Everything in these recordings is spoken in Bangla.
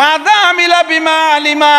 মাদা আমিলা বিমা আলিমা।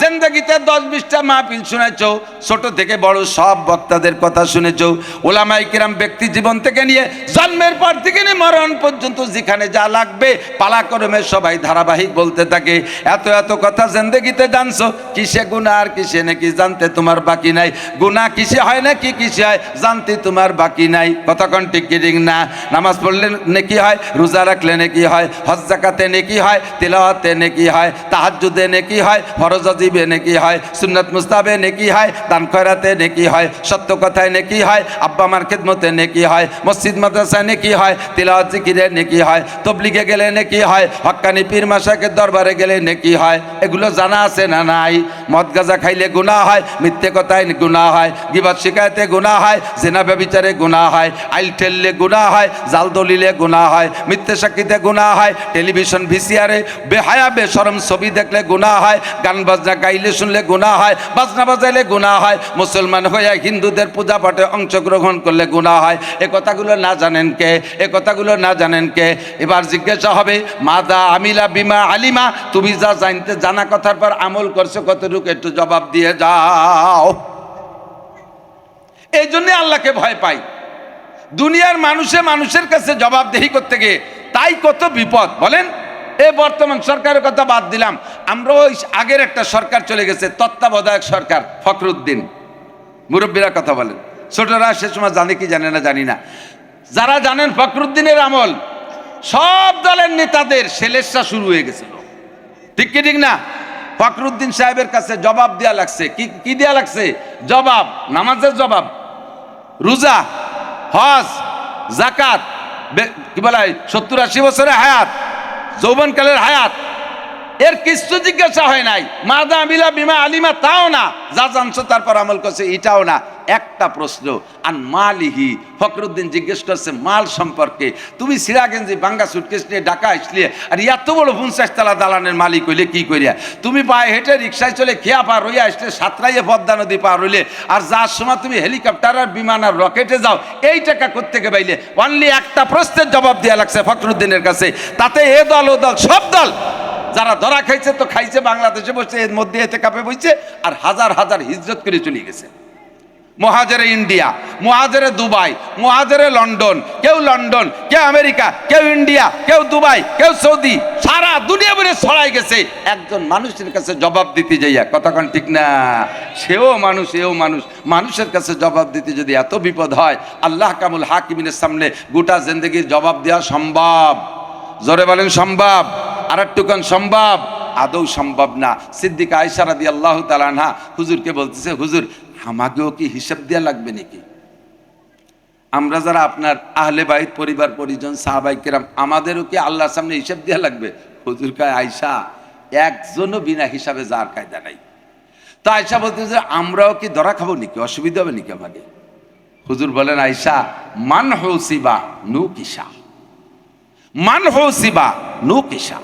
জেন্দাগিতে দশ বিশটা মাহফিল শুনেছ, ছোট থেকে বড় সব বক্তাদের কথা শুনেছ ওলামাই কিরাম ব্যক্তি জীবন থেকে নিয়ে জন্মের পর থেকে নিয়ে মরণ পর্যন্ত যেখানে যা লাগবে, পালাক্রমে সবাই ধারাবাহিক বলতে থাকে। এত এত কথা জেন্দেগিতে জানছো, কিসে গুণা আর কিসে নাকি জানতে তোমার বাকি নাই? গুণা কিসে হয় না কি কিসে হয়, জানতে তোমার বাকি নাই। কতক্ষণ টিকিটিং না? নামাজ পড়লে নেকি হয়, রোজা রাখলে নেকি হয়, হজ জাকাতে নেকি হয়, তিলাওয়াতে নেকি হয়, তাহাজ্জুদে নেকি হয়, ফরজ অজিবে নেকি হয়, সুন্নত মুস্তাবে নেকি হয়, দান খয়রাতে নেকি হয়, সত্য কথায় নেকি হয়, আব্বা মার খেদমতে নেকি হয়, মসজিদ মাদ্রাসায় নেকি হয়, তিলাওয়াত জিকিরে নেকি হয়, তবলিগে গেলে নেকি হয় হক্কানি পীর মাসাকের দরবারে গেলে নেকি হয়। এগুলো জানা আছে না নাই? মদ গাজা খাইলে গুণা হয়, মিথ্যে কথায় গুণা হয় গিবাদ শিকায়তে গুণা হয়, জেনা ব্যবিচারে গুণা হয়, আইল ঠেললে গুণা হয়, জাল দলিলে গুণা হয়, মিথ্যে সাক্ষীতে গুণা হয়, টেলিভিশন ভিসিআরে বেহায়া বেসরম ছবি দেখলে গুণা হয়, গান বাজনা গাইলে শুনলে গুণা হয়, বাজনা বাজাইলে গুণা হয়। মুসলমান হয়ে হিন্দুদের পূজা পাঠে অংশগ্রহণ করলে গুণা হয়। এ কথাগুলো না জানেন কে? এ কথাগুলো না জানেন কে? এবার জিজ্ঞাসা হবে, মাদা আমিলা বিমা আলিমা? তুমি যা জানতে, জানা কথার পর আমল করছ কতটুকু? একটু জবাব দিয়ে যাও। এই জন্যে আল্লাহকে ভয় পাই। দুনিয়ার মানুষে মানুষের কাছে জবাবদেহি করতে গিয়ে তাই কত বিপদ, বলেন? এ বর্তমান সরকারের কথা বাদ দিলাম। আমরা ওই আগের একটা সরকার চলে গেছে, তত্ত্বাবধায়ক সরকার, ফখরুদ্দিন। মুরব্বীরা কথা বলেন। ছোটরা সে সময় জানে কি জানে না জানি না। যারা জানেন ফখরুদ্দিনের আমল, সব দলের নেতাদের সেলেসা শুরু হয়ে গেছিল ঠিক কি ঠিক না? ফখরুদ্দিন সাহেবের কাছে জবাব দেওয়া লাগছে। কি কি দেওয়া লাগছে? জবাব, নামাজের জবাব। রোজা, হজ জাকাত কি বলা, সত্তর আশি বছরের হায়াত। যৌবনকালের হায়াত। এর কিছু জিজ্ঞাসা হয় নাই। মাদা মিলা বিমা আলিমা, তাও না। যা জানছো তারপর আমল করছে, এটাও না। একটা প্রশ্ন আর মালিহি? ফখরুদ্দিন জিজ্ঞেস করছে, মাল সম্পর্কে? তুমি সিরাগঞ্জি বাঙ্গা সুটকেস নিয়ে ঢাকা আসলে, আর এত বড় পঞ্চাশ তালা দালানের মালিক হইলে কি করিয়া? তুমি পায়ে হেঁটে রিক্সায় চলে খেয়া পার হইয়া আসলে সাতরাইয়ে পদ্মা নদী পার হইলে, আর যার সময় তুমি হেলিকপ্টার আর বিমান আর রকেটে যাও, এই টাকা কোথেকে পাইলে? অনলি একটা প্রশ্নের জবাব দেওয়া লাগছে ফখরুদ্দিনের কাছে। তাতে এ দল, ও দল, সব দল, যারা ধরা খাইছে তো খাইছে, বাংলাদেশে বসে এর মধ্যে এতে কাপে বইছে, আর হাজার হাজার হিজরত করে চলে গেছে। মহাজেরে ইন্ডিয়া, মহাজেরে দুবাই, মহাজেরে লন্ডন, কেউ লন্ডন, কেউ আমেরিকা, কেউ ইন্ডিয়া, কেউ দুবাই, কেউ সৌদি, সারা দুনিয়া বলে ছড়াই গেছে। একজন মানুষের কাছে জবাব দিতে যাইয়া কতক্ষণ ঠিক না? সেও মানুষ, এও মানুষ। মানুষের কাছে জবাব দিতে যদি এত বিপদ হয়, আল্লাহ কামুল হাকিমিনের সামনে গোটা জিন্দগির জবাব দেওয়া সম্ভব। জোরে বলেন সম্ভব আর একটুখান সম্ভব। আদৌ সম্ভব না। সিদ্দিক আয়সারা দিয়ে আল্লাহ তালানহা হুজুরকে বলতেছে, হুজুর আমাকেও কি হিসাব দেওয়া লাগবে নাকি? আমরা যারা আপনার আহলে বাইত পরিবার, পরিজন, সাহাবাই কেরাম, আমাদেরও কি আল্লাহর সামনে হিসাব দেওয়া লাগবে? হুজুর কায় আয়সা একজনও বিনা হিসাবে যার কায়দা নাই। তো আয়সা বলতে যে, আমরাও কি ধরা খাব নাকি? অসুবিধা হবে নাকি আমাকে হুজুর বলেন আয়সা মান হৌসিবা নু কিসা? মান হৌসিবা নু কিসা?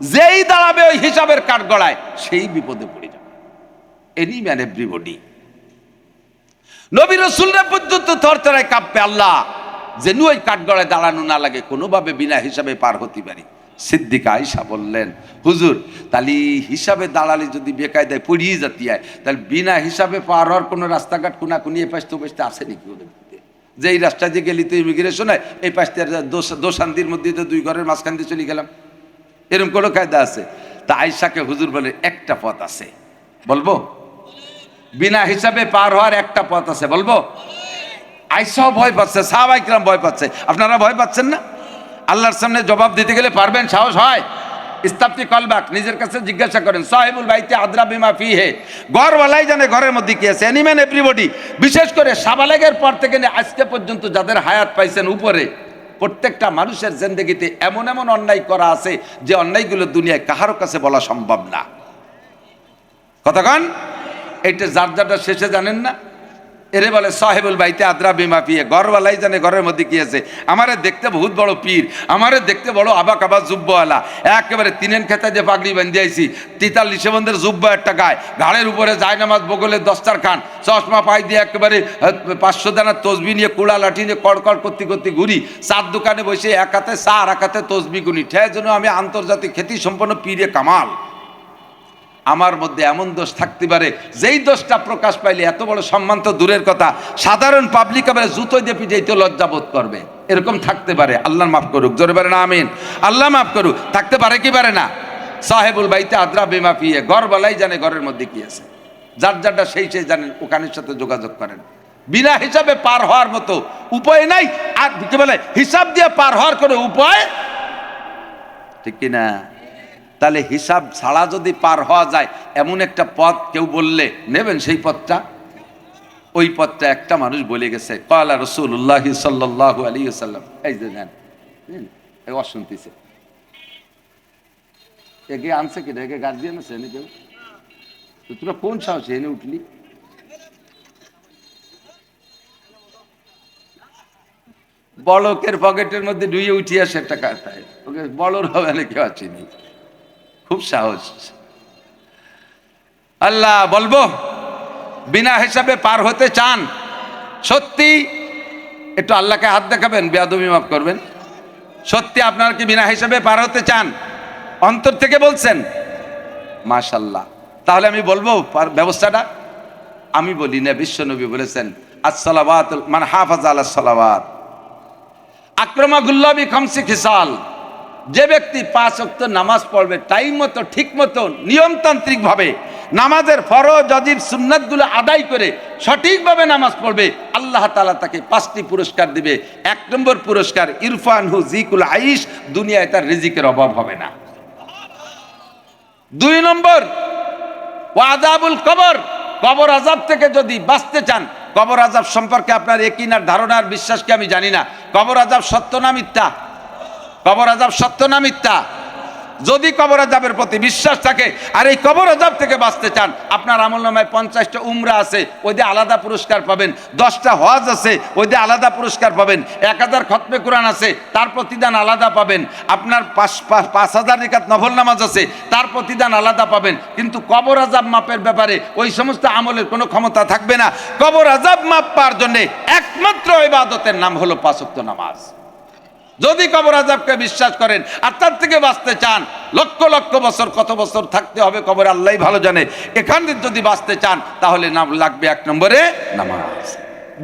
যেই দাঁড়াবে ওই হিসাবের কাঠ গড়ায় সেই বিপদে পড়ে যাবে। এনি ম্যান এভরিবডি নবী রসুলরা পর্যন্ত থরথরায় কাঁপবে, আল্লাহ। যে নু ওই কাঠগড়ায় দাঁড়ানো না লাগে, কোনোভাবে বিনা হিসাবে পার হতে পারি। সিদ্দিকা আয়সা বললেন, হুজুর, তাহলে হিসাবে দাঁড়ালে যদি বেকায়দায় পড়িয়ে যাতি হয়, তাহলে বিনা হিসাবে পার হওয়ার কোনো রাস্তাঘাট কোনা কোনি এ পাশ তো পাশতে আসে নাকি ওদের? যে এই রাস্তা দিয়ে গেলি তো ইমিগ্রেশন হয় এই পাশ দিয়ে দোষ- দোশান্তির মধ্যে তো দুই ঘরের মাঝখান দিয়ে চলে গেলাম। এরকম কোনো কায়দা আছে? তা আয়সাকে হুজুর বলে, একটা পথ আছে। বলব? বিনা হিসাবে পার হওয়ার একটা পথ আছে, বলব? আইসাও ভয় পাচ্ছে সাহাবাইকরাম ভয় পাচ্ছে। আপনারা ভয় পাচ্ছেন না? আল্লাহর সামনে জবাব দিতে গেলে পারবেন, সাহস হয়। ইস্তাফতি কলবাক, নিজের কাছে জিজ্ঞাসা করেন, সাহেবুল বাইতে আদ্রা বিমা ফি হে ঘরওয়ালাই জানে ঘরের মধ্যে কি আছে? অ্যানিম্যান এভরিবডি বিশেষ করে সাবালেগের পর থেকে আজকে পর্যন্ত যাদের হায়াত পাইছেন উপরে, প্রত্যেকটা মানুষের জিন্দগিতে এমন এমন অন্যায় করা আছে যে অন্যায়গুলো দুনিয়ায় কাহারও কাছে বলা সম্ভব না। কতক্ষণ এইটা যার যারটা শেষে জানেন না? এরে বলে, সাহেবুল বাইতে আদ্রা বিমা পিয়ে ঘরওয়ালাই জানে, ঘরের মধ্যে কি আছে? আমারে দেখতে বহুত বড় পীর, আমারে দেখতে বড় আবাক আবাক জুব্বওয়ালা। একেবারে তিনেন খেতে যে পাগড়ি বান্ধি আইছি, তিতাল্লিশে বন্ধের জুব্বা একটা গায়ে। ঘাড়ের উপরে যায় নামাজ বগলের দস্তার খান। চশমা পাই দিয়ে একেবারে পাঁচশো দানার তসবি নিয়ে কুড়া লাঠি নিয়ে কড়কড় করতে করতে ঘুরি। চার দোকানে বসে এক হাতে চা আর এক হাতে তসবি গুনি। ঠে যেন আমি আন্তর্জাতিক খ্যাতি সম্পন্ন পীরে কামাল। আমার মধ্যে এমন দোষ থাকতে পারে, যেই দোষটা প্রকাশ পাইলে এত বড় সম্মান তো দূরের কথা, সাধারণ পাবলিক আবার জুতো দিয়ে পিটাইতে লজ্জাবোধ করবে। এরকম থাকতে পারে, আল্লাহ মাফ করুক, জোরে পারে না আমিন। আল্লাহ মাফ করুক, থাকতে পারে কি পারে না? সাহেবুল বাইতে আদ্রা বেমা পিয়ে ঘর বলাই জানে ঘরের মধ্যে কি আছে। যার যারটা সেই সেই জানেন ওখানের সাথে যোগাযোগ করেন। বিনা হিসাবে পার হওয়ার মতো উপায় নাই, আর কি বলে, হিসাব দিয়ে পার হওয়ার কোনো উপায় ঠিক কি না তাহলে হিসাব ছাড়া যদি পার হওয়া যায়, এমন একটা পথ কেউ বললে, নেবেন সেই পথটা? ওই পথটা একটা মানুষ বলে গেছে কলা রসুল্লাহ সাল্লাহ আলী সাল্লাম এই যে নেন অশুনতিছে একে আনছে কিনা, একে গার্জিয়ান আছে এনে কেউ? তোরা কোন সাহসে এনে উঠলি? বড়কের পকেটের মধ্যে ডুইয়ে উঠিয়ে আসে একটা কাটায় ওকে বড়র হবে না, কেউ আসেনি খুব সাহস। আল্লাহ বলব, বিনা হিসাবে পার হতে চান, সত্যি একটু আল্লাহকে হাত দেখাবেন, বেয়াদবি মাফ করবেন। সত্যি আপনার কি বিনা হিসাবে পার হতে চান? অন্তর থেকে বলছেন মাশাল্লাহ তাহলে আমি বলব ব্যবস্থাটা আমি বলি না বিশ্বনবী বলেছেন আসসালাবাত মানে হাফাজ আল্লাহ সালাবাত আক্রমা গুল্লাবি খামসি খিসাল। যে ব্যক্তি পাঁচ অক্ত নামাজ পড়বে টাইম মতো, ঠিক মতো, নিয়মতান্ত্রিকভাবে নামাজের ফরজ, অজিব, সুন্নাতগুলো আদায় করে সঠিকভাবে নামাজ পড়বে, আল্লাহ তালা তাকে পাঁচটি পুরস্কার দিবে। এক নম্বর পুরস্কার, ইরফান হু জিকুল আইস দুনিয়ায় তার রিজিকের অভাব হবে না। দুই নম্বর ওয়াদাবুল কবর কবর আজাব থেকে যদি বাঁচতে চান, কবর আজাব সম্পর্কে আপনার একিনার ধারণার বিশ্বাসকে আমি জানি না। কবর আজাব সত্য না মিথ্যা? কবর আজাব সত্য না মিথ্যা? যদি কবর আজাবের প্রতি বিশ্বাস থাকে, আর এই কবর আজাব থেকে বাঁচতে চান, আপনার আমল নামায় পঞ্চাশটা উমরা আছে, ওই দিয়ে আলাদা পুরস্কার পাবেন। দশটা হজ আছে, ওই দিয়ে আলাদা পুরস্কার পাবেন। এক হাজার খতমে কোরআন আছে, তার প্রতিদান আলাদা পাবেন। আপনার পাঁচ, পাঁচ- হাজার রেখাত নফল নামাজ আছে, তার প্রতিদান আলাদা পাবেন। কিন্তু কবর আজাব মাপের ব্যাপারে ওই সমস্ত আমলের কোনো ক্ষমতা থাকবে না। কবর আজাব মাপ পাওয়ার জন্যে একমাত্র ইবাদতের নাম হলো পাঁচক্ত নামাজ। যদি কবর আজাবকে বিশ্বাস করেন আর তার থেকে বাঁচতে চান, লক্ষ লক্ষ বছর, কত বছর থাকতে হবে কবর আল্লাহ ভালো জানে। এখান থেকে যদি বাঁচতে চান, তাহলে নাম লাগবে এক নম্বরে নামাজ।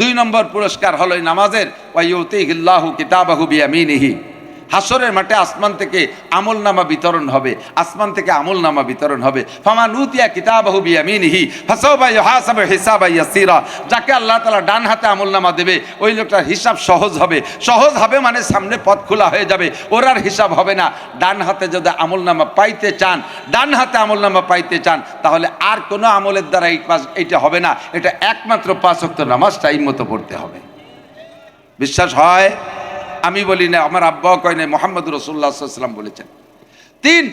দুই নম্বর পুরস্কার হলো নামাজের ওয়াইউতিহিল্লাহু কিতাবাহু বিয়ামিনিহি। হাসরের মাঠে আসমান থেকে আমল নামা বিতরণ হবে, আসমান থেকে আমল নামা বিতরণ হবে। ফামা নুতিয়া কিতাবাহু বিয়ামিনিহি, ফাসাওবা ইউহাসাবু হিসাবা ইয়াসিরা। যাকে আল্লাহ তাআলা ডান হাতে আমল নামা দেবে, ওই লোকটার হিসাব সহজ হবে। সহজ হবে মানে সামনে পথ খোলা হয়ে যাবে, ওর আর হিসাব হবে না। ডান হাতে যদি আমল নামা পাইতে চান, ডান হাতে আমল নামা পাইতে চান, তাহলে আর কোনো আমলের দ্বারা এই পাঁচ, এইটা হবে না। এটা একমাত্র পাঁচ নামাজ টাইম মতো পড়তে হবে। বিশ্বাস হয়? আমি বলি না, আমার আব্বাও কয় না মোহাম্মদ রসুল্লাহাম বলেছেন। তিন,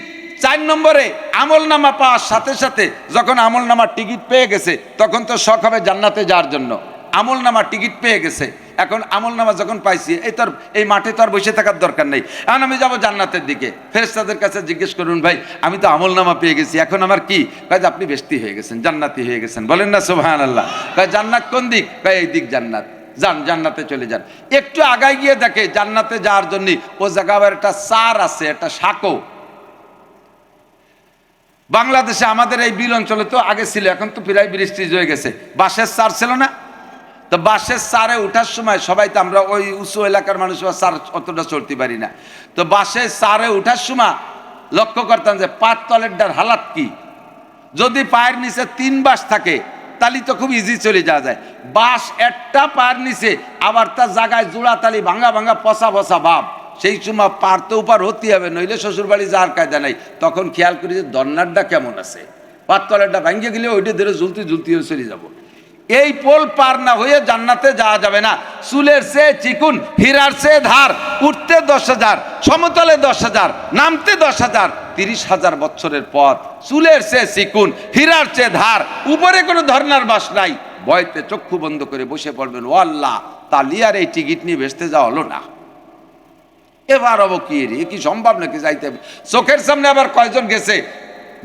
চার নম্বরে আমল নামা পাওয়ার সাথে সাথে যখন আমল নামার টিকিট পেয়ে গেছে, তখন তো শখ হবে জান্নাতে যাওয়ার জন্য। আমল নামা টিকিট পেয়ে গেছে, এখন আমল নামা যখন পাইছি, এই তোর, এই মাঠে তো আর বসে থাকার দরকার নেই। এখন আমি যাব জান্নাতের দিকে। ফেরেস্তাদের কাছে জিজ্ঞেস করুন, ভাই, আমি তো আমল নামা পেয়ে গেছি, এখন আমার কি? কাজ আপনি বেস্তি হয়ে গেছেন, জান্নাতি হয়ে গেছেন। বলেন না সোহান আল্লাহ কাজ জান্নাত কোন দিক? কাজ এই দিক জান্নাত। যান, জান্নাতে চলে যান। একটু আগায় গিয়ে দেখে জান্নাতে যাওয়ার জন্য ও জায়গা একটা সার আছে, একটা সাঁকো বাংলাদেশে আমাদের এই বিল অঞ্চলে তো আগে ছিল, এখন তো প্রায় বৃষ্টি হয়ে গেছে। বাঁশের সার ছিল না? তো বাঁশের সারে ওঠার সময় সবাই তো আমরা ওই উঁচু এলাকার মানুষ সার অতটা চলতে পারি না। তো বাঁশের সারে ওঠার সময় লক্ষ্য করতাম যে পাঁচ তলের ডার হালাত কি? যদি পায়ের নিচে তিন বাঁশ থাকে তালি তো খুব ইজি চলে যাওয়া যায়। বাঁশ একটা পার নিচে, আবার তার জায়গায় জোড়া তালি, ভাঙা ভাঙা পচা পচা ভাব। সেই সময় পার তো উপার হতে হবে, নইলে শ্বশুর বাড়ি যাওয়ার কায়দা নাই। তখন খেয়াল করি যে দন্নারটা কেমন আছে। পাততলেরটা ভাঙিয়ে গেলে ওইটা ধরে ঝুলতে ঝুলতে চলে যাব। এই পোল পার না হয়ে জান্নাতে যাওয়া যাবে না। চুলের সে চিকুন, হীরার সে ধার, উঠতে দশ হাজার, সমতলে দশ হাজার, নামতে দশ হাজার তিরিশ হাজার বছরের পথ চুলের চেয়ে চিকুন হীরার চেয়ে ধার, উপরে কোনো ধর্নার বাস নাই। ভয়তে চক্ষু বন্ধ করে বসে পড়বেন, ও আল্লাহ, তালিয়ার এই টিকিট নিয়ে বেসতে যাওয়া হলো না। এবার হব কি রে? কি সম্ভব নাকি যাইতে? চোখের সামনে আবার কয়জন গেছে?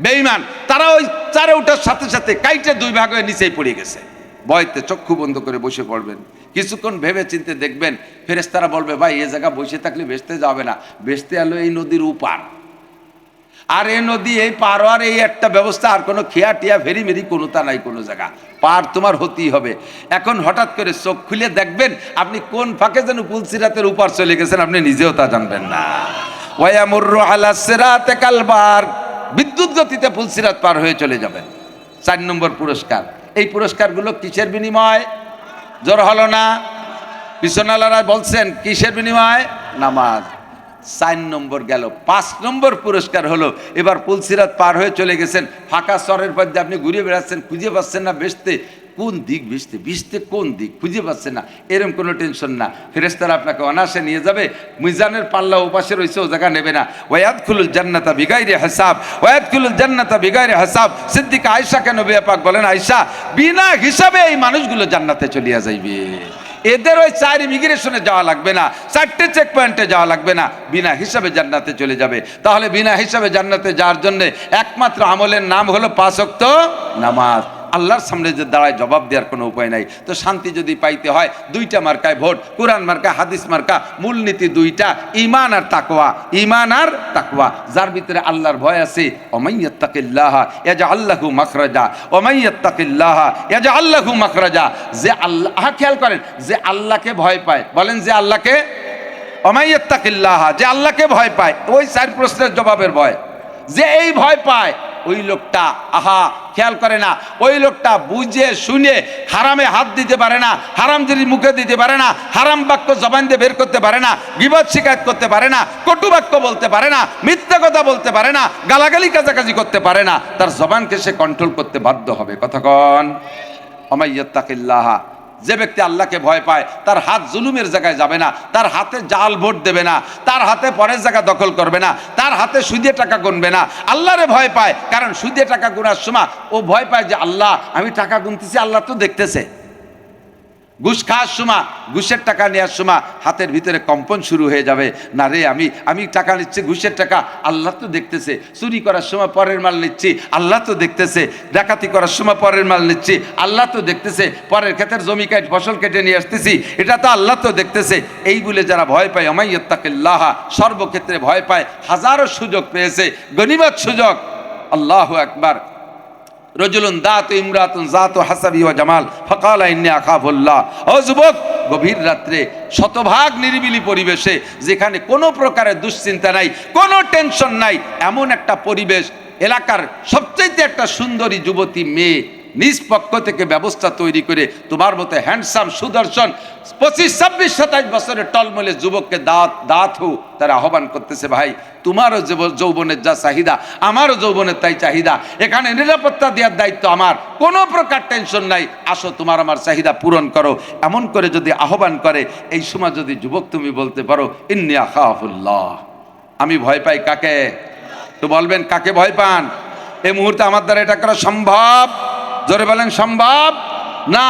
বেইমান তারা ওই চারে ওঠার সাথে সাথে কাইটে দুই ভাগ হয়ে নিচেই পড়ে গেছে। ভয়তে চক্ষু বন্ধ করে বসে পড়বেন। কিছুক্ষণ ভেবে চিনতে দেখবেন ফেরেস্তারা বলবে, ভাই, এ জায়গা বসে থাকলে বেসতে যাবে না। বেসতে এলো এই নদীর উপার আর এ নদী, এই পার, আর এই একটা ব্যবস্থা, আর কোনো খেয়া টিয়া ফেরি মেরি কোনো তা নাই, কোনো জায়গা। পার তোমার হতেই হবে। এখন হঠাৎ করে চোখ খুলে দেখবেন, আপনি কোন ফাঁকে যেন পুলসিরাতের উপর চলে গেছেন, আপনি নিজেও তা জানবেন না। আলা বিদ্যুৎ গতিতে পুলসিরাত পার হয়ে চলে যাবেন। চার নম্বর পুরস্কার। এই পুরস্কারগুলো কিসের বিনিময়? জোর হলো না? পিছনালারা বলছেন, কিসের বিনিময়? নামাজ। চার নম্বর গেল। পাঁচ নম্বর পুরস্কার হলো, এবার পুলসিরাত পার হয়ে চলে গেছেন। ফাঁকা চরের মধ্যে আপনি ঘুরে বেড়াচ্ছেন, খুঁজে পাচ্ছেন না বেসতে কোন দিক বিসতে বিসতে কোন দিক? খুঁজে পাচ্ছে না। এরকম কোনো টেনশন না। ফেরেস্তারা আপনাকে অনাসে নিয়ে যাবে। মিজানের পাল্লা উপাসে রয়েছে, ও জায়গা নেবে না। ওয়াদ খুলুল জান্নাতা বিগাইরে হাসাব। ওয়াদ খুলুল জান্নাতা বিগাইরে হাসাব। সিদ্দিকা আয়সা কেন বেপাক বলেন আয়সা বিনা হিসাবে এই মানুষগুলো জান্নাতে চলিয়া যাইবে। এদের ওই চার ইমিগ্রেশনে যাওয়া লাগবে না, চারটে চেক পয়েন্টে যাওয়া লাগবে না, বিনা হিসাবে জান্নাতে চলে যাবে। তাহলে বিনা হিসাবে জান্নাতে যাওয়ার জন্য একমাত্র আমলের নাম হলো পাঁচক্ত নামাজ। আল্লাহর সামনে যে দাঁড়ায় জবাব দেওয়ার কোনো উপায় নাই। তো শান্তি যদি পাইতে হয়, দুইটা মার্কায় ভোট, কোরআন মার্কা, হাদিস মার্কা, মূলনীতি দুইটা ইমান আর তাকওয়া। ইমান আর তাকোয়া যার ভিতরে আল্লাহর ভয় আছে অমাইয়াত্তাকিল্লাহ ইয়াজা আল্লাহু মাখরাজা। অমাইয়াত্তাকিল্লাহ ইয়াজা আল্লাহু মাখরাজা। যে আল্লাহ খেয়াল করেন, যে আল্লাহকে ভয় পায়। বলেন যে আল্লাহকে অমাইয়াত্তাকিল্লাহ যে আল্লাহকে ভয় পায়, ওই চার প্রশ্নের জবাবের ভয়। যে এই ভয় পায় ওই লোকটা, আহা, খেয়াল করে না, ওই লোকটা বুঝে শুনে হারামে হাত দিতে পারে না, হারাম যদি মুখে দিতে পারে না, হারাম বাক্য জবান দিয়ে বের করতে পারে না, বিবাদ শিকায়ত করতে পারে না, কটু বাক্য বলতে পারে না, মিথ্যা কথা বলতে পারে না, গালাগালি কাছাকাছি করতে পারে না, তার জবানকে সে কন্ট্রোল করতে বাধ্য হবে। কতক্ষণ অমাইয়াত্তাকিল্লাহা যে ব্যক্তি আল্লাহকে ভয় পায়, তার হাত জুলুমের জায়গায় যাবে না, তার হাতে জাল ভোট দেবে না, তার হাতে পরের জায়গা দখল করবে না, তার হাতে সুদে টাকা গুনবে না, আল্লাহরে ভয় পায়। কারণ সুদে টাকা গুনার সময় ও ভয় পায় যে, আল্লাহ, আমি টাকা গুনতেছি, আল্লাহ তো দেখতেছে। ঘুষ খাওয়ার সময়, ঘুষের টাকা নেওয়ার সময় হাতের ভিতরে কম্পন শুরু হয়ে যাবে। না রে, আমি আমি টাকা নিচ্ছি, ঘুষের টাকা। আল্লাহ তো দেখতেছে, চুরি করার সময় পরের মাল নিচ্ছি, আল্লাহ তো দেখতেছে, ডাকাতি করার সময় পরের মাল নিচ্ছি, আল্লাহ তো দেখতেছে, পরের ক্ষেতের জমি কাট, ফসল কেটে নিয়ে আসতেছি, এটা তো আল্লাহ তো দেখতেছে। এই বলে যারা ভয় পায় অমাইয়াত্তাকিল্লাহ সর্বক্ষেত্রে ভয় পায়, হাজারো সুযোগ পেয়েছে গনিমত সুযোগ। আল্লাহ একবার রজুলুন দাত ইমরাতুন জাত হাসাবি ও জামাল, ফকাল ইন্নি আকাফুল্লাহ ও গভীর রাত্রে শতভাগ নিরিবিলি পরিবেশে, যেখানে কোনো প্রকারের দুশ্চিন্তা নাই, কোনো টেনশন নাই, এমন একটা পরিবেশ, এলাকার সবচাইতে একটা সুন্দরী যুবতী মেয়ে নিজ পক্ষ থেকে ব্যবস্থা তৈরি করে তোমার মতো হ্যান্ডসাম সুদর্শন পঁচিশ, ছাব্বিশ সাতাশ বছরের টলমলে যুবককে দাঁত দাঁত হো তারা আহ্বান করতেছে, ভাই, তোমারও যৌবনের যা চাহিদা, আমারও যৌবনের তাই চাহিদা। এখানে নিরাপত্তা দেওয়ার দায়িত্ব আমার। কোনো প্রকার টেনশন নাই। আসো, তোমার আমার চাহিদা পূরণ করো। এমন করে যদি আহ্বান করে, এই সময় যদি যুবক তুমি বলতে পারো ইন্নি আখাফুল্লাহ আমি ভয় পাই কাকে? তো বলবেন, কাকে ভয় পান? এই মুহূর্তে আমার দ্বারা এটা করা সম্ভব? জোরে বলেন, সম্ভব? না,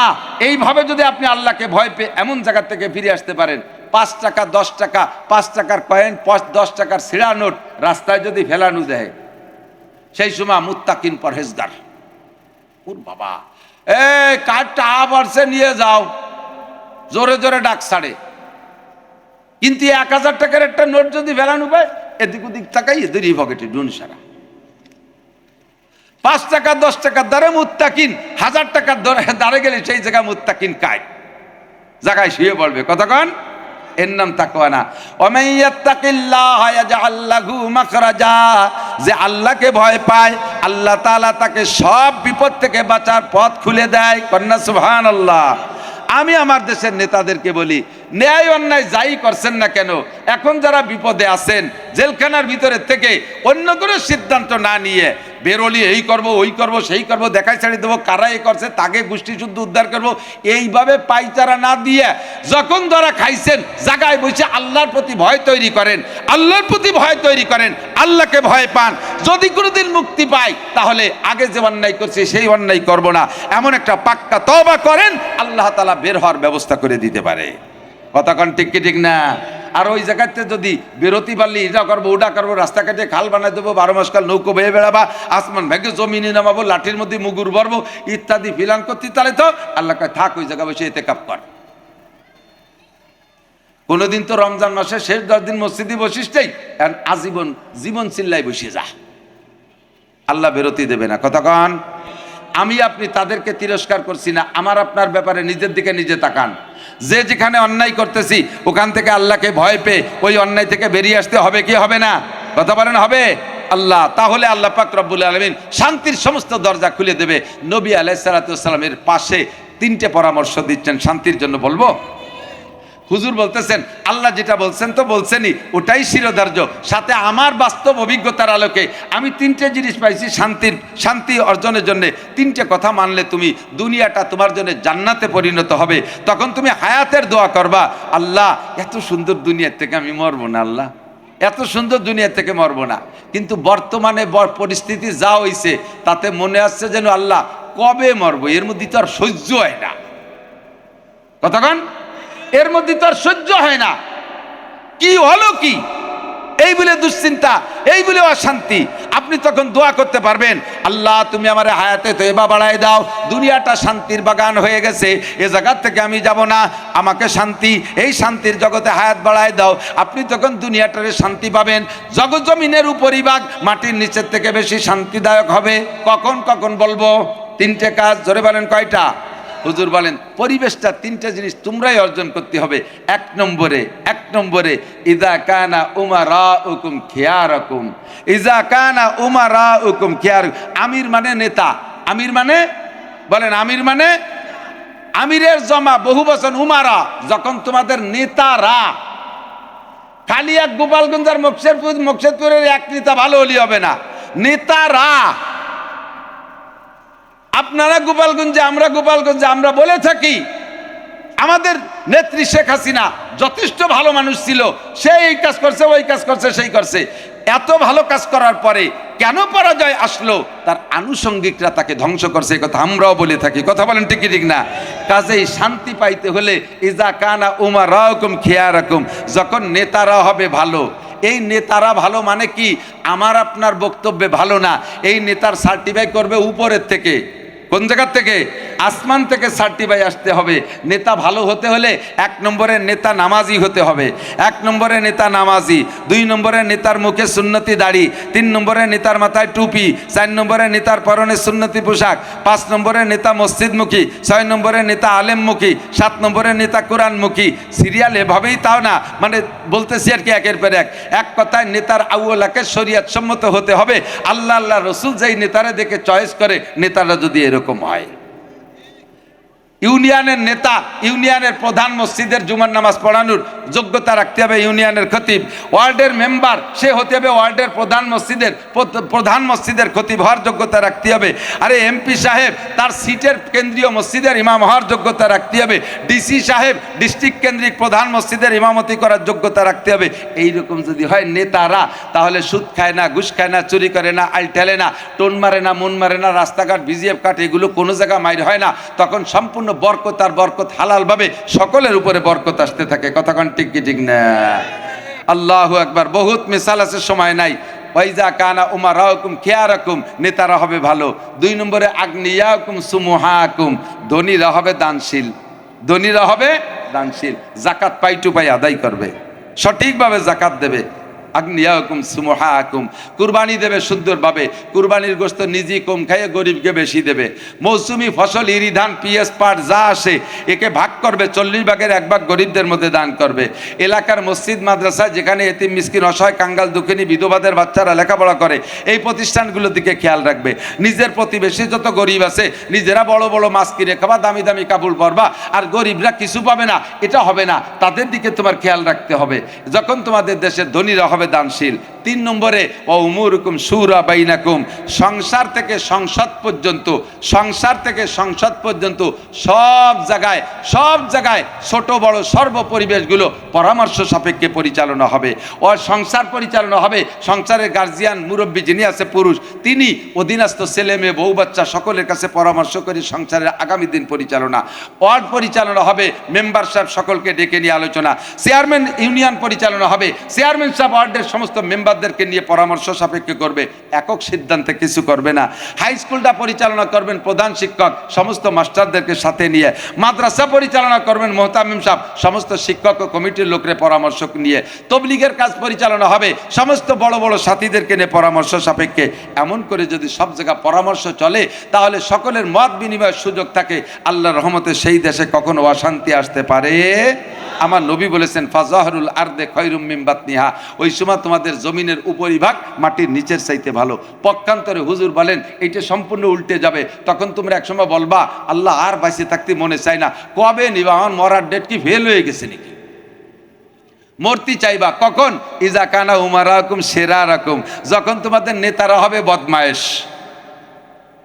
এইভাবে যদি আপনি আল্লাহকে ভয় পেয়ে এমন জায়গা থেকে ফিরে আসতে পারেন, পাঁচ টাকা, দশ টাকা, পাঁচ টাকার কয়েন দশ টাকার ছিঁড়া নোট রাস্তায় যদি ফেলানো দেয় সেই সময় মুত্তাকিন পরহেজগার। ওর বাবা, এই কার্ডটা আবারসে নিয়ে যাও, জোরে জোরে ডাক ছাড়ে। কিন্তু এক হাজার টাকার একটা নোট যদি ফেলানো পায়, এদিক ওদিক তাকাই এদেরই পকেটে ডুন সারা। পাঁচ টাকা, দশ টাকার দ্বারে মুত্তাকিন, হাজার টাকার দরে- দ্বারে গেলে সেই জায়গায় মুত্তাকিন কায়? জায়গায় শুয়ে পড়বে। কতক্ষণ এর নাম তাকওয়া না। যে আল্লাহকে ভয় পায়, আল্লাহ তাআলা তাকে সব বিপদ থেকে বাঁচার পথ খুলে দেয়। কন্যা সুবহানাল্লাহ। আমি আমার দেশের নেতাদেরকে বলি ন্যায় অন্যায় যাই করছেন না কেন, এখন যারা বিপদে আছেন, জেলখানার ভিতরে থেকে অন্য কোনো সিদ্ধান্ত না নিয়ে বেরোলি, এই করব, ওই করব, সেই করব, দেখাই ছাড়ি দেবো, কারা এই করছে, তাকে গোষ্ঠী শুদ্ধ উদ্ধার করব, এইভাবে পাইচারা না দিয়ে যখন ধরা খাইছেন, জায়গায় বসে আল্লাহর প্রতি ভয় তৈরি করেন, আল্লাহর প্রতি ভয় তৈরি করেন, আল্লাহকে ভয় পান, যদি কোনোদিন মুক্তি পাই তাহলে আগে যে অন্যায় করছে, সেই অন্যায় করব না। এমন একটা পাক্কা তবা করেন, আল্লাহ তালা বের হওয়ার ব্যবস্থা করে দিতে পারে। কতক্ষণ ঠিক কি ঠিক না? আর ওই জায়গাতে যদি বিরতি পারলি এটা করব ওটা করব রাস্তাঘাটে খাল বানাই দেবো, বারো মাস কাল নৌকো বেয়ে বেড়াবা, আসমান ভেঙে জমিনে নামাবো, লাঠির মধ্যে মুগুর ভরবো, ইত্যাদি ফিলান করতে তাহলে তো আল্লাহ কয়, থাক, ওই জায়গা বসে এতে কাপ কর। কোনোদিন তো রমজান মাসে শেষ দশ দিন মসজিদে বসিসটাই আর আজীবন জীবন চিল্লাই বসিয়ে যা। আল্লাহ বিরতি দেবে না। কতক্ষণ আমি আপনি তাদেরকে তিরস্কার করছি না, আমার আপনার ব্যাপারে নিজের দিকে নিজে তাকান। যে যেখানে অন্যায় করতেছি, ওখান থেকে আল্লাহকে ভয় পেয়ে ওই অন্যায় থেকে বেরিয়ে আসতে হবে কি হবে না? কথা বলেন, হবে? আল্লাহ, তাহলে আল্লাহ পাক রব্বুল আলমিন শান্তির সমস্ত দরজা খুলে দেবে। নবী আলাইসালাতামের পাশে তিনটে পরামর্শ দিচ্ছেন, শান্তির জন্য বলব। হুজুর বলতেছেন, আল্লাহ যেটা বলছেন তো বলছেনই, ওটাই শিরোধার্য। সাথে আমার বাস্তব অভিজ্ঞতার আলোকে আমি তিনটে জিনিস পাইছি শান্তির, শান্তি অর্জনের জন্য। তিনটে কথা মানলে তুমি দুনিয়াটা তোমার জন্য জান্নাতে পরিণত হবে। তখন তুমি হায়াতের দোয়া করবা, আল্লাহ, এত সুন্দর দুনিয়ার থেকে আমি মরবো না, আল্লাহ। এত সুন্দর দুনিয়া থেকে মরবো না। কিন্তু বর্তমানে পরিস্থিতি যা হইছে, তাতে মনে আসছে যেন আল্লাহ কবে মরবো? এর মধ্যে তো আর সহ্য হয় না। কতক্ষণ এর মধ্যে তো আর সহ্য হয় না। কি হলো কি? এই বলে দুশ্চিন্তা, এই বলে অশান্তি। আপনি তখন দোয়া করতে পারবেন, আল্লাহ, তুমি আমার হায়াতে তো এবার বাড়ায় দাও। দুনিয়াটা শান্তির বাগান হয়ে গেছে। এ জায়গার থেকে আমি যাব না। আমাকে শান্তি, এই শান্তির জগতে হায়াত বাড়ায় দাও। আপনি তখন দুনিয়াটারে শান্তি পাবেন। জগৎ জমিনের উপরিভাগ মাটির নিচের থেকে বেশি শান্তিদায়ক হবে। কখন কখন বলব? তিনটে কাজ ধরে বলেন কয়টা? হুজুর বলেন, পরিবেশটা তিনটা জিনিস তোমরাই অর্জন করতে হবে। এক নম্বরে এক নম্বরে, ইদা কানা উমারা উকুম খেয়ার রকম ইজা কানা উমারা উকুম খেয়ার আমির মানে নেতা। আমির মানে? বলেন, আমির মানে? আমিরের জমা বহু বছর উমারা, যখন তোমাদের নেতারা খালি এক গোপালগঞ্জ আর মকসেদপুর এক নেতা ভালো হলি হবে না। নেতারা আপনারা গোপালগঞ্জে, আমরা গোপালগঞ্জে, আমরা বলে থাকি, আমাদের নেত্রী শেখ হাসিনা যথেষ্ট ভালো মানুষ ছিল, সে এই কাজ করছে, ওই কাজ করছে, সেই করছে। এত ভালো কাজ করার পরে কেন পরাজয় আসলো? তার আনুষঙ্গিকরা তাকে ধ্বংস করছে এই কথা আমরাও বলে থাকি। কথা বলেন ঠিকই ঠিক না? কাজেই শান্তি পাইতে হলে, ইজা কানা উমা রকম খেয়া রকম যখন নেতারা হবে ভালো এই নেতারা ভালো মানে কি? আমার আপনার বক্তব্যে ভালো না। এই নেতার সার্টিফাই করবে উপরের থেকে। কোন জায়গার থেকে? আসমান থেকে সার্টিফাই আসতে হবে। নেতা ভালো হতে হলে এক নম্বরের নেতা নামাজি হতে হবে। এক নম্বরের নেতা নামাজি, দুই নম্বরের নেতার মুখে সুন্নতি দাড়ি, তিন নম্বরের নেতার মাথায় টুপি, চার নম্বরের নেতার পরনে সুন্নতি পোশাক, পাঁচ নম্বরের নেতা মসজিদমুখী, ছয় নম্বরের নেতা আলেমমুখী, সাত নম্বরের নেতা কোরআনমুখী। সিরিয়াল এভাবেই তাও না মানে বলতেছি আর কি একের পর এক। এক কথায় নেতার আউলাকে শরিয়াত সম্মত হতে হবে। আল্লাহ আল্লাহ রসুল যেই নেতারা দেখে চয়েস করে, নেতারা যদি এরকম হয়। ইউনিয়নের নেতা, ইউনিয়নের প্রধান মসজিদের জুমার নামাজ পড়ানোর যোগ্যতা রাখতে হবে ইউনিয়নের খতিব। ওয়ার্ডের মেম্বার, সে হতে হবে ওয়ার্ডের প্রধান মসজিদের প্রধান মসজিদের খতিব হওয়ার যোগ্যতা রাখতে হবে। আরে এমপি সাহেব, তার সিটের কেন্দ্রীয় মসজিদের ইমাম হওয়ার যোগ্যতা রাখতে হবে। ডিসি সাহেব, ডিস্ট্রিক্ট কেন্দ্রিক প্রধান মসজিদের ইমামতি করার যোগ্যতা রাখতে হবে। এই রকম যদি হয় নেতারা, তাহলে সুদ খায় না, ঘুষ খায় না, চুরি করে না আল ঠেলে না, টোন মারে না, মন মারে না, রাস্তাঘাট, বিজিএফ কাট এগুলো কোনো জায়গা মাইর হয় না। তখন সম্পূর্ণ বরকত আর বরকত হালালভাবে সকলের উপরে বরকত আসতে থাকে। কতক্ষণ ঠিক কি ঠিক না? আল্লাহ একবার বহুত মিসাল আছে, সময় নাই। ওয়াইজা কানা উমার হুকুম খেয়া রকম নেতারা হবে ভালো। দুই নম্বরে আগ্নিয়া হুকুম সুমুহা হুকুম ধনীরা হবে দানশীল। ধনীরা হবে দানশীল। জাকাত পাই টু পাই আদায় করবে। সঠিকভাবে জাকাত দেবে। আগ্নিয়া হুকুম সুমহা হুকুম কুরবানি দেবে সুন্দরভাবে। কুরবানির গোস্ত নিজেই কম খাইয়ে গরিবকে বেশি দেবে। মৌসুমি ফসল, ইরি ধান পিএস পাট যা আসে, একে ভাগ করবে, চল্লিশ ভাগের এক ভাগ গরিবদের মধ্যে দান করবে। এলাকার মসজিদ, মাদ্রাসা, যেখানে এতিম, মিসকিন, অসহায়, কাঙ্গাল, দুঃখিনী, বিধবাদের বাচ্চারা লেখাপড়া করে, এই প্রতিষ্ঠানগুলোর দিকে খেয়াল রাখবে। নিজের প্রতিবেশী যত গরিব আছে, নিজেরা বড় বড় মাছ কিনে খাবা, দামি দামি কাপড় পরবা, আর গরিবরা কিছু পাবে না, এটা হবে না। তাদের দিকে তোমার খেয়াল রাখতে হবে। যখন তোমাদের দেশের ধনীরা হবে দানশীল তিন নম্বরে ও উমুরকুম সুরা বাইনাকুম। সংসার থেকে সংসদ পর্যন্ত, সংসার থেকে সংসদ পর্যন্ত সব জায়গায় সব জায়গায় ছোট, বড় সর্ব পরিবেশগুলো পরামর্শ সাপেক্ষে পরিচালনা হবে। ও সংসার পরিচালনা হবে, সংসারের গার্জিয়ান, মুরব্বী যিনি আছে, পুরুষ, তিনি অধীনস্থ ছেলে মেয়ে, বউ, বাচ্চা, সকলের কাছে পরামর্শ করে সংসারের আগামী দিন পরিচালনা। ওয়ার্ড পরিচালনা হবে, মেম্বার সাহেব সকলকে ডেকে নিয়ে আলোচনা। চেয়ারম্যান ইউনিয়ন পরিচালনা হবে, চেয়ারম্যান সাহেব ওয়ার্ডের সমস্ত মেম্বারদেরকে নিয়ে পরামর্শ সাপেক্ষে করবে। একক সিদ্ধান্তে কিছু করবে না। হাই স্কুলটা পরিচালনা করবেন প্রধান শিক্ষক, সমস্ত মাস্টারদেরকে সাথে নিয়ে। মাদ্রাসা পরিচালনা করবেন মোহতামিম সাহেব, সমস্ত শিক্ষক ও কমিটির লোকের পরামর্শ নিয়ে। তবলিগের কাজ পরিচালনা হবে। সমস্ত বড় বড় সাথীদেরকে নিয়ে পরামর্শ সাপেক্ষে। এমন করে যদি সব জায়গায় পরামর্শ চলে, তাহলে সকলের মত বিনিময়ের সুযোগ থাকে। আল্লাহ রহমতে সেই দেশে কখনো অশান্তি আসতে পারে। আমার নবী বলেছেন, ফাজাহরুল আর্দে খৈরুম মিমবাতনিহা ওই সময় তোমাদের জমিনের উপরিভাগ মাটির নিচের চাইতে ভালো। পক্ষান্তরে হুজুর বলেন, এইটা সম্পূর্ণ উল্টে যাবে। তখন তোমরা একসময় বলবা, আল্লাহ আর বাইসে থাকতে মনে চায় না। কবে নিবা? আমার মরার ডেট কি ফেল হয়ে গেছে নাকি? মূর্তি চাইবা কখন? ইজা কানা উমারা রকম সেরা রকম যখন তোমাদের নেতারা হবে বদমায়েশ।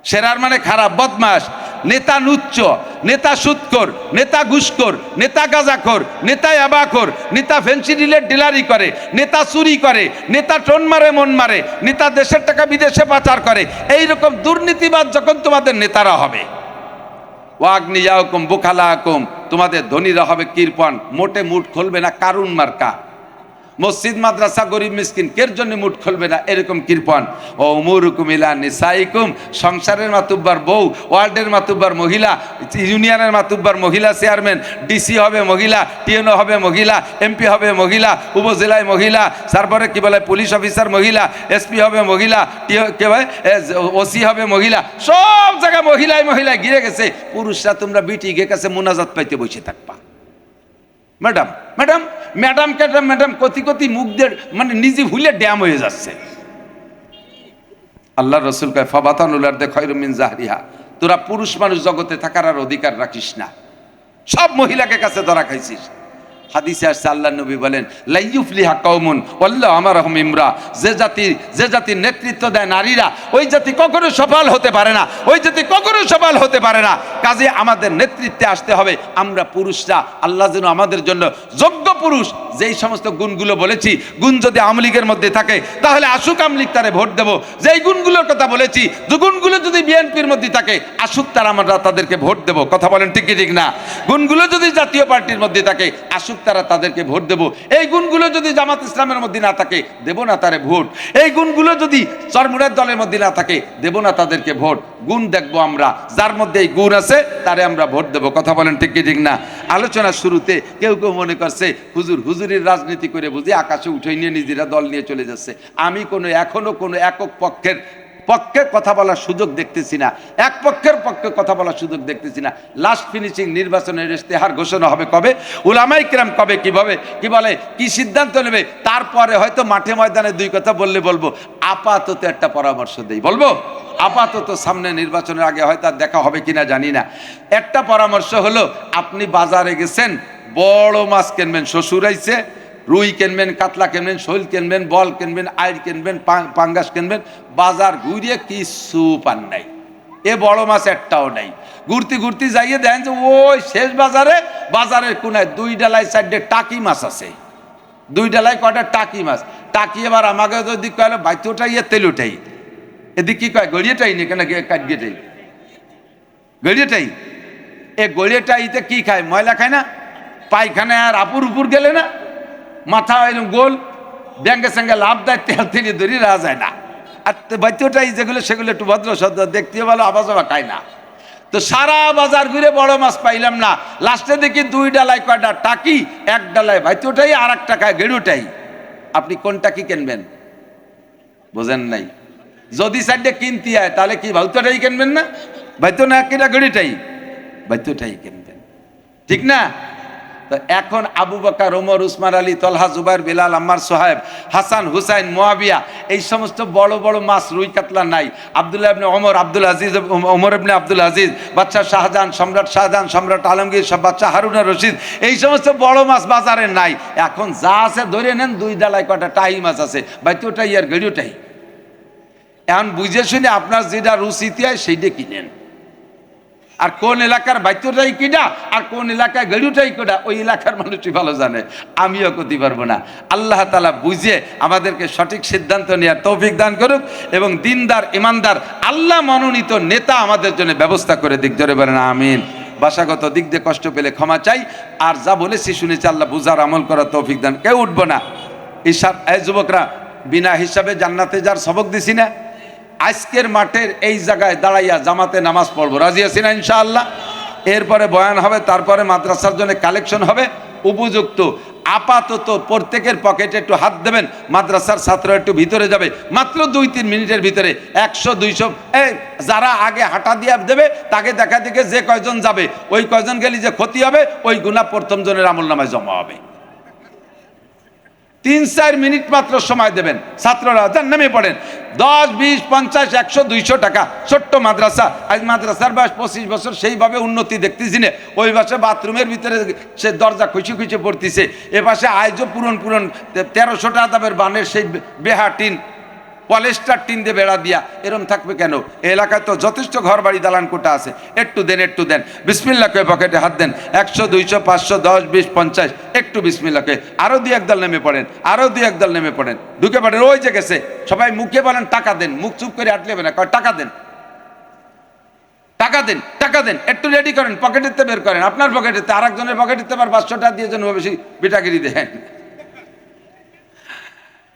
সেরার মানে খারাপ বদমাস নেতা নুচ্চ, নেতা সুৎকর, নেতা ঘুষখোর, নেতা গাজাখোর, নেতা অ্যাবাখোর, নেতা ফেন্সি ফেন্সিডিলের ডিলারি করে, নেতা চুরি করে, নেতা টোন মারে, মন মারে, নেতা দেশের টাকা বিদেশে পাচার করে এই রকম দুর্নীতিবাদ যখন তোমাদের নেতারা হবে। ওয়াগ্নিয়াকুম বুখালাকুম, তোমাদের ধনীরা হবে কৃপন মোটে মুঠ খুলবে না কারুন মার্কা। মসজিদ, মাদ্রাসা, গরিব মিসকিন, কের জন্য মুঠ খুলবে না? এরকম কৃপন ও উমুরুকুম ইলা নিসাইকুম, সংসারের মাতুব্বার বউ ওয়ার্ল্ডের মাতুব্বার মহিলা, ইউনিয়নের মাতুব্বার মহিলা চেয়ারম্যান, ডিসি হবে মহিলা, টিএনও হবে মহিলা, এমপি হবে মহিলা, উপজেলায় মহিলা, তারপরে কি বলে, পুলিশ অফিসার মহিলা, এসপি হবে মহিলা কে ভাই ওসি হবে মহিলা, সব জায়গায় মহিলায় মহিলায় ঘিরে গেছে। পুরুষরা তোমরা বিটি গে কাছে মোনাজাত পাইতে বসে থাকবা। ম্যাডাম ম্যাডাম ম্যাডাম ক্যাডাম, ম্যাডাম কতি কতি মুখদের মানে নিজে ভুলে ড্যাম হয়ে যাচ্ছে। আল্লাহ রসুল কয় ফাবাতানুল্লার দে খৈরুমিন জাহরিহা। তোরা পুরুষ মানুষ জগতে থাকার আর অধিকার রাখিস না। সব মহিলাকে কাছে ধরা খাইছিস। হাদিসে আসছে আল্লাহ নবী বলেন, লাইয়ুফলিহা কৌমুন অল্লাহ আমার রহম ইমরা। যে জাতি, যে জাতির নেতৃত্ব দেয় নারীরা, ওই জাতি কখনো সফল হতে পারে না, ওই জাতি কখনো সফল হতে পারে না। কাজে আমাদের নেতৃত্বে আসতে হবে, আমরা পুরুষরা, আল্লাহ যেন আমাদের জন্য যোগ্য পুরুষ। যেই সমস্ত গুণগুলো বলেছি, গুণ যদি আমলিগের মধ্যে থাকে, তাহলে আসুক আমলিক তারে ভোট দেব। যেই গুণগুলোর কথা বলেছি যে গুণগুলো যদি বিএনপির মধ্যে থাকে, আসুক তারা আমরা তাদেরকে ভোট দেব। কথা বলেন ঠিক ঠিক না? গুণগুলো যদি জাতীয় পার্টির মধ্যে থাকে, আসুক তারা তাদেরকে ভোট দেব। এই গুণগুলো যদি জামাত ইসলামের মধ্যে না থাকে, দেব না তারে ভোট। এই গুণগুলো যদি চরমুরের দলের মধ্যে না থাকে, দেব না তাদেরকে ভোট। গুণ দেখব আমরা। যার মধ্যে এই গুণ আছে, তারে আমরা ভোট দেব। কথা বলেন ঠিক ঠিক না? আলোচনার শুরুতে কেউ কেউ মনে করছে, হুজুর, হুজুরের রাজনীতি করে বুঝি আকাশে উঠে নিয়ে নিজেরা দল নিয়ে চলে যাচ্ছে। আমি কোনো, এখনও কোনো একক পক্ষের পক্ষে কথা বলার সুযোগ দেখতেছি না এক পক্ষের পক্ষে কথা বলার সুযোগ দেখতেছি না। লাস্ট ফিনিশিং নির্বাচনের ইশতেহার ঘোষণা হবে কবে? উলামাই কিরাম কবে, কীভাবে, কি বলে, কি সিদ্ধান্ত নেবে? তারপরে হয়তো মাঠে ময়দানে দুই কথা বললে বলব। আপাতত একটা পরামর্শ দেই, বলব? আপাতত সামনে নির্বাচনের আগে হয়তো আর দেখা হবে কিনা জানি না। একটা পরামর্শ হলো, আপনি বাজারে গেছেন, বড় মাছ কিনবেন, শ্বশুর আইছে রুই কিনবেন, কাতলা কিনবেন, শৈল কিনবেন, বল কিনবেন আইর কিনবেন পাঙ্গাস কিনবেন, বাজার ঘুরিয়ে কিছু পান নাই। এ বড় মাছ একটাও নাই। ঘুরতে ঘুরতে যাইয়ে দেখেন যে, ওই শেষ বাজারে, বাজারের কোনায় দুই ডালায় সাইডে টাকি মাছ আছে। দুই ডালায় কয়টা টাকি মাছ? টাকি এবার আমাকে যদি কয় বাইতে ওঠাই তেল উঠাই। এদিকে কি কয় গড়িয়েটাই নি কেন কাটিয়েটাই গড়িয়েটাই এ গড়িয়েটাইতে কি খায়? ময়লা খায় না? পায়খানায় আর আপুর উপর গেলে না? মাথা এরকম গোল ব্যাঙ্গে সঙ্গে লাভ দেয়, তেল তিনি ধরি রাখা যায় না। আর বাইত্যটাই যেগুলো সেগুলো একটু ভদ্র সদ্র দেখতেও ভালো, আবার খায় না। তো সারা বাজার ঘুরে বড় মাছ পাইলাম না। লাস্টে দেখি দুই ডালায় কয়টা টাকি, এক ডালায় ভাইতোটাই আর এক টাকায় গেড়ুটাই আপনি কোনটা কি কিনবেন? বোঝেন নাই। যদি সাইডে কিনতে হয় তাহলে কি ভাউতাটাই কিনবেন না? ভাইতো না কিনা গড়িটাই ভাইতোটাই কিনবেন। ঠিক না? তো এখন আবু বকর ওমর উসমান আলী, তলহা, জুবাইর, বিলাল, আম্মার সোহেব হাসান, হুসাইন, মোয়াবিয়া, এই সমস্ত বড় বড় মাছ রুই কাতলা নাই। আবদুল্লাহ ইবনে ওমর, আব্দুল আজিজ, ওমর ইবনে আব্দুল আজিজ বাচ্চা শাহজাহান, সম্রাট শাহজাহান, সম্রাট আলমগীর, সব বাচ্চা হারুনা রশিদ, এই সমস্ত বড় মাছ বাজারে নাই। এখন যা আছে ধরে নেন, দুই ডালায় কটা টাই মাছ আছে। বাইতোটাই আর গড়িওটাই এখন বুঝে শুনে আপনার যেটা রুচিতে হয়, সেইটা কিনেন। আর কোন এলাকার বাইত্যটাই কিনা আর কোন এলাকায় গেড়ুটাই কিনা ওই এলাকার মানুষই ভালো জানে। আমিও করতে পারব না। আল্লাহ তালা বুঝে আমাদেরকে সঠিক সিদ্ধান্ত নেওয়ার তৌফিক দান করুক এবং দিনদার, ইমানদার, আল্লাহ মনোনীত নেতা আমাদের জন্য ব্যবস্থা করে দিক। জোরে বলেন, আমিন। ভাষাগত দিক দিয়ে কষ্ট পেলে ক্ষমা চাই। আর যা বলেছি শুনেছি আল্লাহ বুঝার আমল করার তৌফিক দান। কেউ উঠবো না। এই যুবকরা, বিনা হিসাবে জান্নাতে যার সবক দিছি না। আজকের মাঠের এই জায়গায় দাঁড়াইয়া জামাতে নামাজ পড়ব। রাজি আছি না ইনশাআল্লাহ? এরপরে বয়ান হবে, তারপরে মাদ্রাসার জন্য কালেকশন হবে। উপযুক্ত, আপাতত প্রত্যেকের পকেটে একটু হাত দেবেন, মাদ্রাসার ছাত্র একটু ভিতরে যাবে। মাত্র দুই তিন মিনিটের ভিতরে একশো, দুইশো, এই যারা আগে হাঁটা দিয়ে দেবে, তাকে দেখা দেখে যে কয়জন যাবে, ওই কয়জন গেলে যে ক্ষতি হবে, ওই গুণা প্রথম জনের আমল নামায় জমা হবে। তিন চার মিনিট মাত্র সময় দেবেন। ছাত্ররা যার নেমে পড়েন। দশ, বিশ, পঞ্চাশ, একশো, দুইশো টাকা। ছোট্ট মাদ্রাসা। আজ মাদ্রাসার বয়স পঁচিশ বছর, সেইভাবে উন্নতি দেখতেছি না। ওই পাশে বাথরুমের ভিতরে সে দরজা খুঁচি খুঁচি পড়তেছে। এ পাশে আয়োজন পূরণ পূরণ তেরোশো টাকা দামের বানের সেই বেহা টিন পলেস্টার টিন দিয়ে বেড়া দিয়া, এরম থাকবে কেন? এলাকায় তো যথেষ্ট ঘর বাড়ি দালান কোটা আছে। একটু দেন একটু দেন। বিসমিল্লা কে পকেটে হাত দেন। একশো, দুইশো, পাঁচশো, দশ, বিশ, পঞ্চাশ, একটু বিসমিল্লা কে আরও দুই একদল নেমে পড়েন আরও দুই একদল নেমে পড়েন। ঢুকে পড়েন, ওই যে গেছে। সবাই মুখে বলেন, টাকা দেন। মুখ চুপ করে আটলেবে না, কয়, টাকা দেন। টাকা দেন টাকা দেন। একটু রেডি করেন পকেটেতে বের করেন। আপনার পকেটেতে আর একজনের পকেটেতে আবার পাঁচশো টাকা দিয়ে জন্য বেশি বিটাগিরি দেন।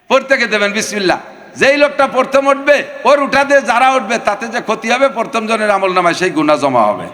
প্রত্যেকে দেবেন বিসমিল্লা যেই লোকটা প্রথম উঠবে, ওর উঠাতে যারা উঠবে, তাতে যে ক্ষতি হবে, প্রথম জনের আমল নামায় সেই গুণা জমা হবে।